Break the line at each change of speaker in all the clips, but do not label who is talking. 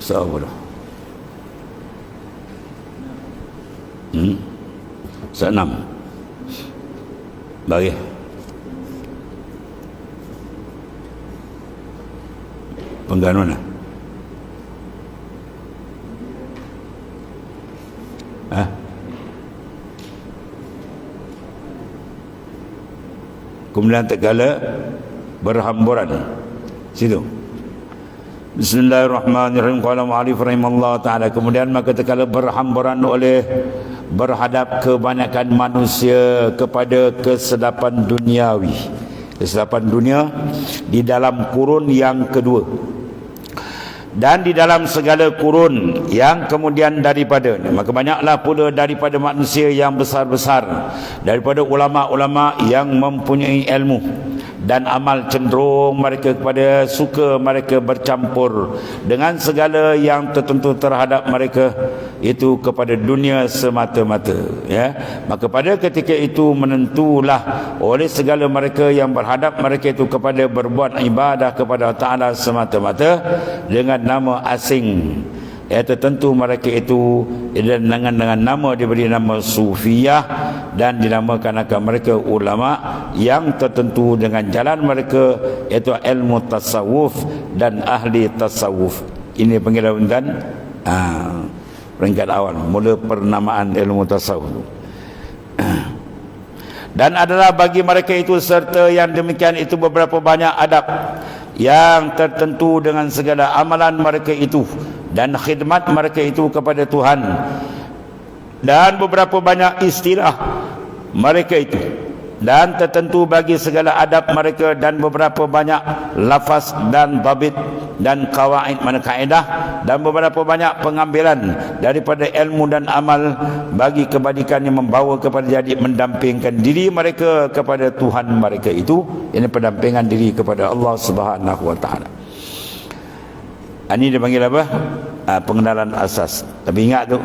So apa dah? Hmm? Seenam. Bagi. Penggan mana? Ha? Kemudian tegala berhamburan. Situ. Bismillahirrahmanirrahim. Qala mu'alif rahimahullah ta'ala. Kemudian maka tegala berhamburan oleh berhadap kebanyakan manusia kepada kesedapan duniawi. Kesedapan dunia di dalam kurun yang kedua dan di dalam segala kurun yang kemudian daripada maka banyaklah pula daripada manusia yang besar-besar daripada ulama-ulama yang mempunyai ilmu dan amal cenderung mereka kepada suka mereka bercampur dengan segala yang tertentu terhadap mereka itu kepada dunia semata-mata ya. Maka pada ketika itu menentulah oleh segala mereka yang berhadap mereka itu kepada berbuat ibadah kepada taala semata-mata dengan nama asing. Ya tertentu mereka itu dengan dengan nama diberi nama sufiyah dan dinamakan akan mereka ulama yang tertentu dengan jalan mereka iaitu ilmu tasawuf dan ahli tasawuf. Ini panggilan dan ah, peringkat awal mula pernamaan ilmu tasawuf. Dan adalah bagi mereka itu serta yang demikian itu beberapa banyak adab yang tertentu dengan segala amalan mereka itu dan khidmat mereka itu kepada Tuhan. Dan beberapa banyak istilah mereka itu. Dan tertentu bagi segala adab mereka dan beberapa banyak lafaz dan babit dan kawaid mana kaedah dan beberapa banyak pengambilan daripada ilmu dan amal bagi kebaikan yang membawa kepada jadi mendampingkan diri mereka kepada Tuhan mereka itu. Ini pendampingan diri kepada Allah Subhanahu wa taala. Ini dipanggil apa? Ha, pengenalan asas. Tapi ingat tu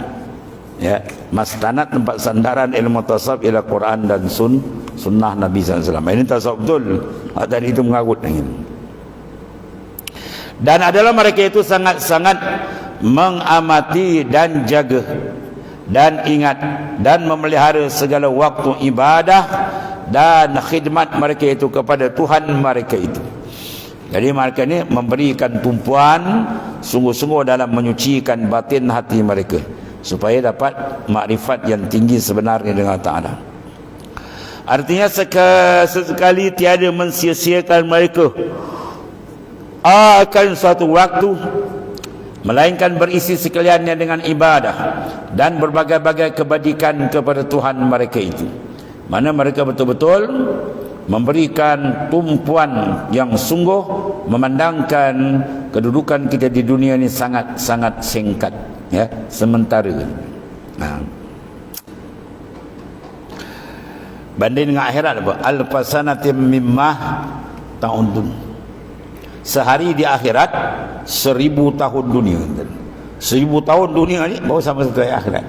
ya mastanat tempat sandaran ilmu tasawuf ialah Quran dan sun sunnah Nabi SAW ini tasawuf betul. Tadi itu mengagut dan adalah mereka itu sangat-sangat mengamati dan jaga dan ingat dan memelihara segala waktu ibadah dan khidmat mereka itu kepada Tuhan mereka itu. Jadi mereka ini memberikan tumpuan sungguh-sungguh dalam menyucikan batin hati mereka supaya dapat makrifat yang tinggi sebenarnya dengan Ta'ala. Artinya sekali tiada mensia-siakan mereka akan suatu waktu melainkan berisi sekaliannya dengan ibadah dan berbagai-bagai kebaikan kepada Tuhan mereka itu. Mana mereka betul-betul memberikan tumpuan yang sungguh memandangkan kedudukan kita di dunia ini sangat-sangat singkat ya sementara. Nah. banding dengan akhirat apa? Alfasanatim mimmah ta'udun sehari di akhirat seribu tahun dunia. Seribu tahun dunia ni baru sama satu akhirat.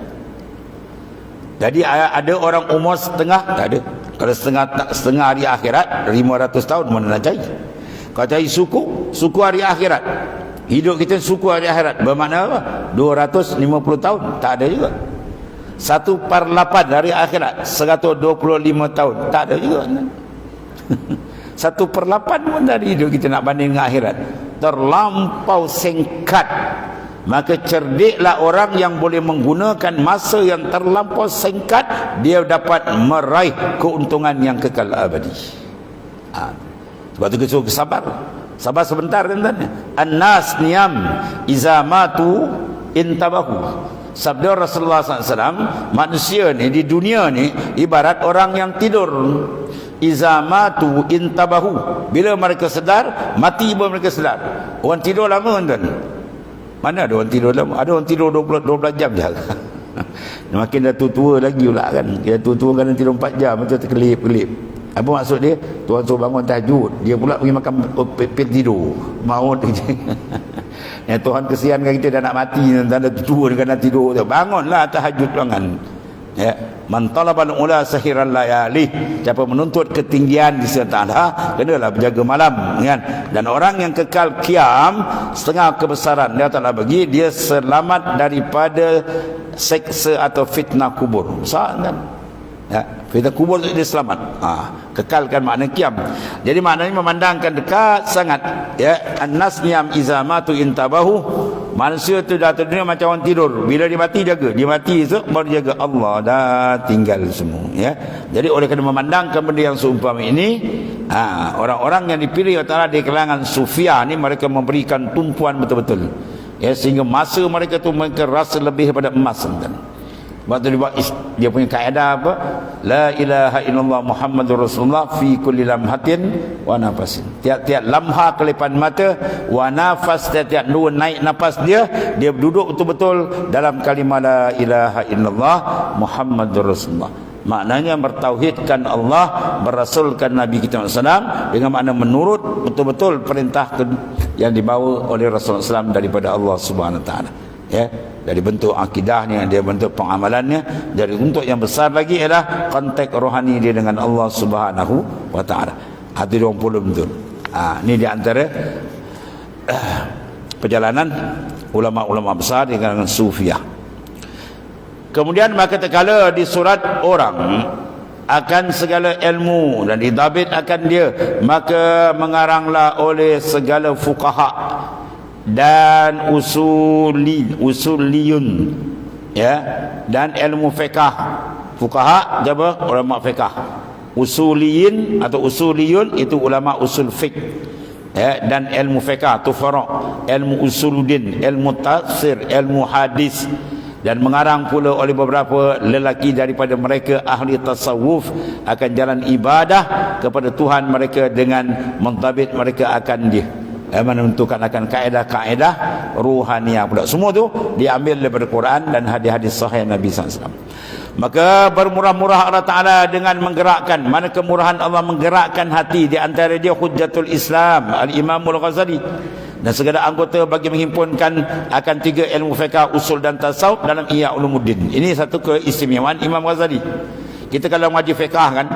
Jadi ada orang umur setengah tak ada. Kalau setengah setengah hari akhirat 500 tahun mana nak cari? Kalau cari suku suku hari akhirat Hidup kita suku hari akhirat. Bermakna apa? 250 tahun. Tak ada juga. Satu per lapan dari akhirat. 125 tahun. Tak ada juga. Satu per lapan pun dari hidup kita nak banding dengan akhirat. Terlampau singkat. Maka cerdiklah orang yang boleh menggunakan masa yang terlampau singkat Dia dapat meraih keuntungan yang kekal abadi. Ha. Sebab itu kita suruh sabar Sabar sebentar kan tanya. An-nas niyam iza matu intabahu. Sabda Rasulullah SAW, manusia ni di dunia ni ibarat orang yang tidur. Iza matu intabahu. Bila mereka sedar, mati pun mereka sedar. Orang tidur lama kan Mana ada orang tidur lama? Ada orang tidur 20, 12 jam je. Makin dah tua-tua lagi pula kan. Dia tua-tua kan tidur 4 jam macam terkelip-kelip. Apa maksud dia? Tuan suruh bangun tahajud. Dia pula pergi makan pet tidur. Maut je. ya, Tuhan kesiankan kita dah nak mati. Dah dah tua dengan nak tidur. Bangunlah tahajud bangun. ya man talabal ula sahiran layali siapa menuntut ketinggian di sisi Allah kenalah berjaga malam kan dan orang yang kekal kiam setengah kebesaran dia Taala bagi dia selamat daripada seksa atau fitnah kubur besar kan ya fitnah kubur itu dia selamat ha, kekalkan makna kiam jadi maknanya memandangkan dekat sangat ya annas niyam izamatu intabahu Manusia tu dah dunia macam orang tidur. Bila dia mati jaga. Dia mati esok baru jaga Allah dah tinggal semua ya. Jadi oleh kerana memandangkan benda yang seumpama ini, ha, orang-orang yang dipilih Allah di kalangan sufia ni mereka memberikan tumpuan betul-betul. Ya sehingga masa mereka tu mereka rasa lebih daripada emas Waktu dia buat dia punya kaedah apa? La ilaha illallah Muhammadur Rasulullah fi kulli lamhatin wa nafasin. Tiap-tiap lamha kelipan mata wa nafas tiap-tiap nur naik nafas dia, dia duduk betul-betul dalam kalimah la ilaha illallah Muhammadur Rasulullah. Maknanya bertauhidkan Allah, berasulkan Nabi kita SAW dengan makna menurut betul-betul perintah yang dibawa oleh Rasulullah SAW daripada Allah Subhanahu Wa Taala. Ya, dari bentuk akidahnya dia bentuk pengamalannya. Dari untuk yang besar lagi ialah konteks rohani dia dengan Allah Subhanahu wa taala. Hati 20 betul. Ha, ini di antara uh, perjalanan ulama-ulama besar di kalangan sufiah kemudian maka terkala di surat orang akan segala ilmu dan didabit akan dia maka mengaranglah oleh segala fuqaha dan usuli usuliyun. Ya. Dan ilmu fiqh fuqaha apa? Ulama fiqh usuliyin atau usuliyun itu ulama usul fiqh. Ya. Dan ilmu fiqh tu fara' ilmu usuluddin ilmu tafsir ilmu hadis. Dan mengarang pula oleh beberapa lelaki daripada mereka ahli tasawuf akan jalan ibadah kepada Tuhan mereka dengan mentabit mereka akan dia eh, menentukan akan kaedah-kaedah ruhaniah pula. Semua tu diambil daripada Quran dan hadis-hadis sahih Nabi SAW maka bermurah-murah Allah Ta'ala dengan menggerakkan. Mana kemurahan Allah menggerakkan hati di antara dia hujjatul Islam Al-Imamul Ghazali. Dan segala anggota bagi menghimpunkan akan tiga ilmu fiqah usul dan tasawuf dalam Ihya Ulumuddin ini satu keistimewaan Imam Ghazali. Kita kalau ngaji fiqah kan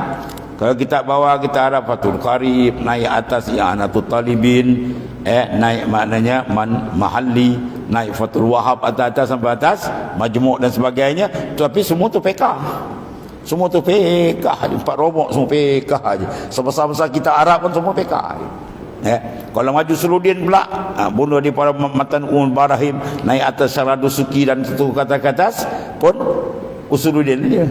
kalau kita bawa kita harap Fatul Qarib naik atas I'anatul Talibin. Eh naik maknanya man, mahalli naik Fatul Wahab atas-atas sampai atas majmuk dan sebagainya. Tapi semua tu pekah. Semua tu pekah empat robok semua pekah aja sebesar-besar kita Arab pun semua pekah Eh, kalau maju Suludin pula ha, bunuh di para matan umum barahim naik atas syaradu suki dan satu kata-kata pun Usuluddin dia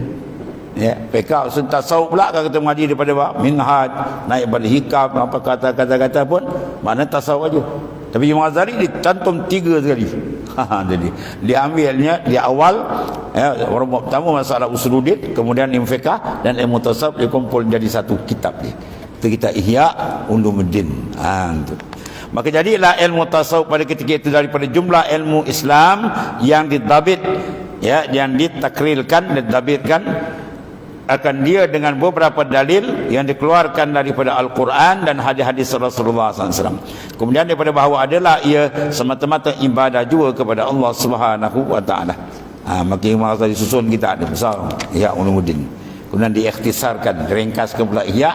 ya PK usul tasawuf pula kita mengaji daripada apa minhaj naik balik hikam apa kata-kata-kata pun mana tasawuf aja. Tapi Imam Ghazali dicantum tiga sekali. Ha jadi diambilnya di awal ya orang pertama masalah usuluddin kemudian ilmu fiqh dan ilmu tasawuf dikumpul jadi satu kitab ni itu kita Ihya Ulumuddin. Ha itu maka jadilah ilmu tasawuf pada ketika itu daripada jumlah ilmu Islam yang didabit ya yang ditakrilkan dan didabitkan akan dia dengan beberapa dalil yang dikeluarkan daripada Al-Quran dan hadis-hadis Rasulullah SAW. Kemudian daripada bahawa adalah ia semata-mata ibadah juga kepada Allah Subhanahu Wa Taala. Ha, makin masa disusun kita ada besar ya ulumuddin. Kemudian diikhtisarkan, ringkaskan pula ihya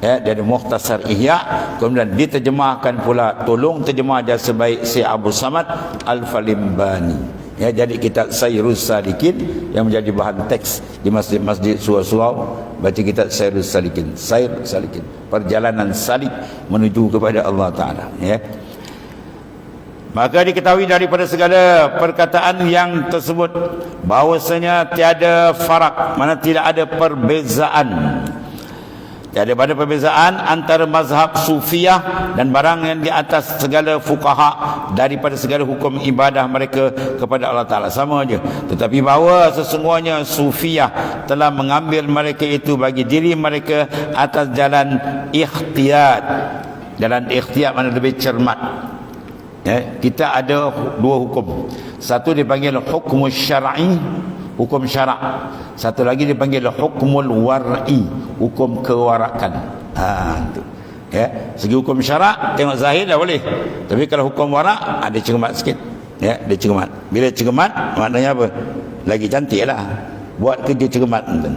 ya dari mukhtasar ihya kemudian diterjemahkan pula tolong terjemah jasa baik si Abu Samad Al-Falimbani ya jadi kitab Sayyirus Salikin yang menjadi bahan teks di masjid-masjid surau-surau baca kitab Sayyirus Salikin Sayyir Salikin perjalanan salik menuju kepada Allah Taala ya. Maka diketahui daripada segala perkataan yang tersebut bahwasanya tiada farak mana tidak ada perbezaan jadi pada perbezaan antara mazhab sufiah dan barang yang di atas segala fukaha daripada segala hukum ibadah mereka kepada Allah Ta'ala. Sama aja. Tetapi bahawa sesungguhnya sufiah telah mengambil mereka itu bagi diri mereka atas jalan ikhtiyat. Jalan ikhtiyat mana lebih cermat. Ya, kita ada dua hukum. Satu dipanggil hukum syar'i hukum syarak satu lagi dipanggil hukmul war'i hukum kewarakan. Ha tu ya segi hukum syarak tengok zahir dah boleh. Tapi kalau hukum warak ada cermat sikit. Ya dia cermat. Bila cermat maknanya apa? Lagi cantik lah. Buat kerja cermat tuan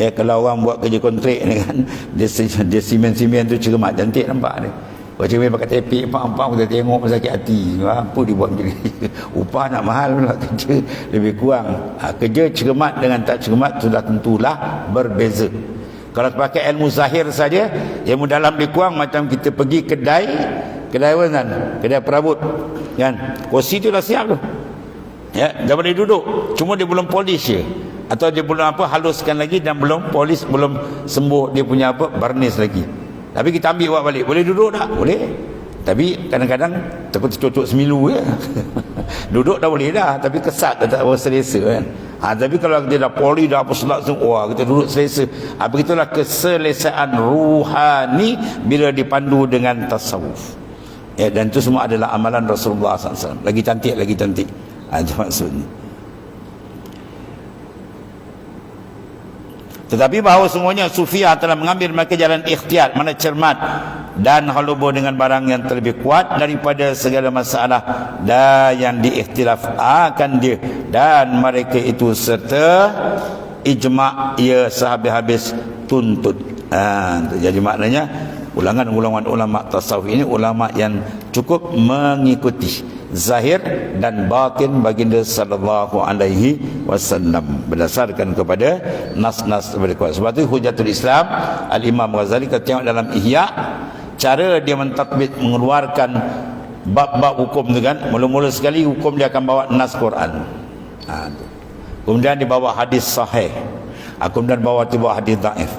ya kalau orang buat kerja kontrak ni kan dia, dia simen-simen tu cermat cantik nampak dia Baca main pakai tepik Pang-pang kita tengok sakit hati. Apa dia buat macam ni? Upah nak mahal pula kerja Lebih kurang. Ha, Kerja cermat dengan tak cermat Sudah tentulah berbeza. Kalau pakai ilmu zahir saja Ilmu dalam lebih kurang Macam kita pergi kedai Kedai apa kan Kedai perabot kan? Kursi tu dah siap tu. Ya, dah boleh duduk. Cuma dia belum polish je. Atau dia belum apa haluskan lagi dan belum polish, belum sembuh dia punya apa barnis lagi. Tapi kita ambil buat balik. Boleh duduk tak? Boleh. Tapi kadang-kadang takut cocok semilu ya. duduk dah boleh dah. Tapi kesat dah tak selesa kan. Ha, tapi kalau dia dah poli dah apa selak semua, kita duduk selesa. Ha, begitulah keselesaan ruhani bila dipandu dengan tasawuf. Ya, dan itu semua adalah amalan Rasulullah SAW. Lagi cantik, lagi cantik. Ha, itu maksudnya. Tetapi bahawa semuanya Sufia telah mengambil mereka jalan ikhtiar mana cermat dan halubo dengan barang yang terlebih kuat daripada segala masalah. Dan yang diikhtilaf akan dia. Dan mereka itu serta ijma' ia sehabis-habis tuntut. Ha, jadi maknanya ulangan-ulangan ulama tasawuf ini ulama yang cukup mengikuti zahir dan batin baginda sallallahu alaihi wasallam berdasarkan kepada nas-nas berkuat. Sebab itu hujatul Islam Al-Imam Ghazali kita tengok dalam Ihya cara dia mentakbit mengeluarkan bab-bab hukum tu kan mula-mula sekali hukum dia akan bawa nas Quran. Ha, kemudian dia bawa hadis sahih. Ha, kemudian bawa tiba hadis dhaif.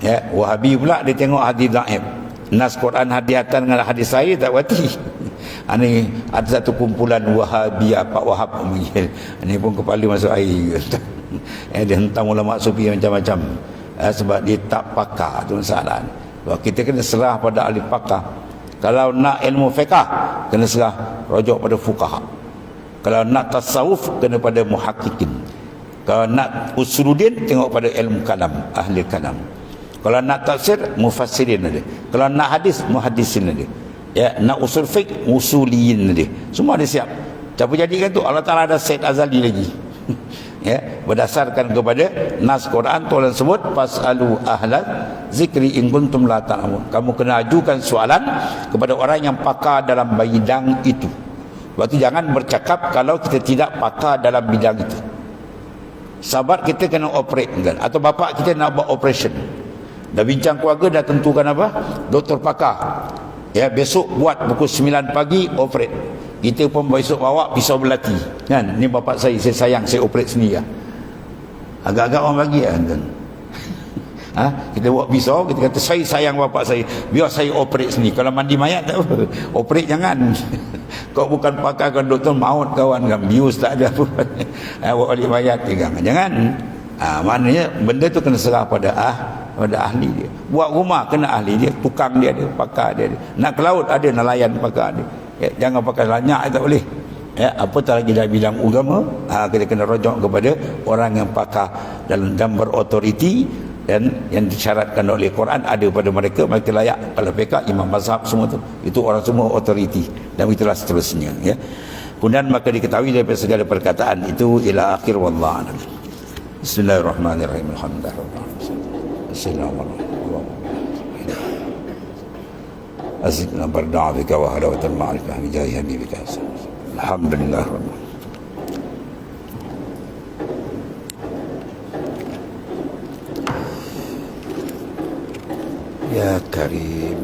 Ya, Wahabi pula dia tengok hadis dhaif. Nas Quran hadiatan dengan hadis sahih tak wati. Ini ada satu kumpulan Wahabi Pak Wahab memanggil. Ini pun kepala masuk air. eh, dia hentam ulama sufi macam-macam. Eh, sebab dia tak pakar tu masalah. Sebab kita kena serah pada ahli pakar. Kalau nak ilmu fiqah, kena serah rojok pada fuqaha. Kalau nak tasawuf, kena pada muhakkikin. Kalau nak usuluddin, tengok pada ilmu kalam, ahli kalam. Kalau nak tafsir, mufassirin ada. Kalau nak hadis, muhadisin ada ya nak usul fiqh usuliyin dia. Semua dia siap. Tapi jadikan tu? Allah Taala ada set azali lagi. Ya berdasarkan kepada nas Quran Tuhan sebut fasalu ahla zikri in kuntum la ta'lamun. Kamu kena ajukan soalan kepada orang yang pakar dalam bidang itu. Berarti jangan bercakap kalau kita tidak pakar dalam bidang itu. Sahabat kita kena operate kan? Atau bapa kita nak buat operation. Dah bincang keluarga dah tentukan apa? Doktor pakar Ya, besok buat pukul 9 pagi operate. Kita pun besok bawa pisau belati. Kan? Ni bapak saya, saya sayang saya operate sendiri ya. Agak-agak orang bagi ya, kan. Ha? kita buat pisau, kita kata saya sayang bapak saya. Biar saya operate sendiri. Kalau mandi mayat tak apa. Operate jangan. Kau bukan pakar kan doktor maut kawan kan. Bius tak ada apa. Ha, buat balik mayat jangan. Jangan. Ha, maknanya benda tu kena serah pada ah pada ahli dia. Buat rumah kena ahli dia. Tukang dia ada pakar dia ada. Nak ke laut ada nelayan pakar dia ya, jangan pakai lanyak tak boleh. Ya, apa tak lagi dalam bidang agama? Ha, kita kena rojok kepada orang yang pakar dalam dan berautoriti dan yang disyaratkan oleh Quran ada pada mereka. Mereka layak kalau PK imam mazhab semua tu. Itu orang semua autoriti dan itulah seterusnya ya. Kemudian maka diketahui daripada segala perkataan itu ila akhir wallahu Bismillahirrahmanirrahim. Alhamdulillah السلام ورحمة الله أسلنا بردع بك وهلوة المعرفة بجاه حبيبك الحمد لله رب العالمين. يا كريم.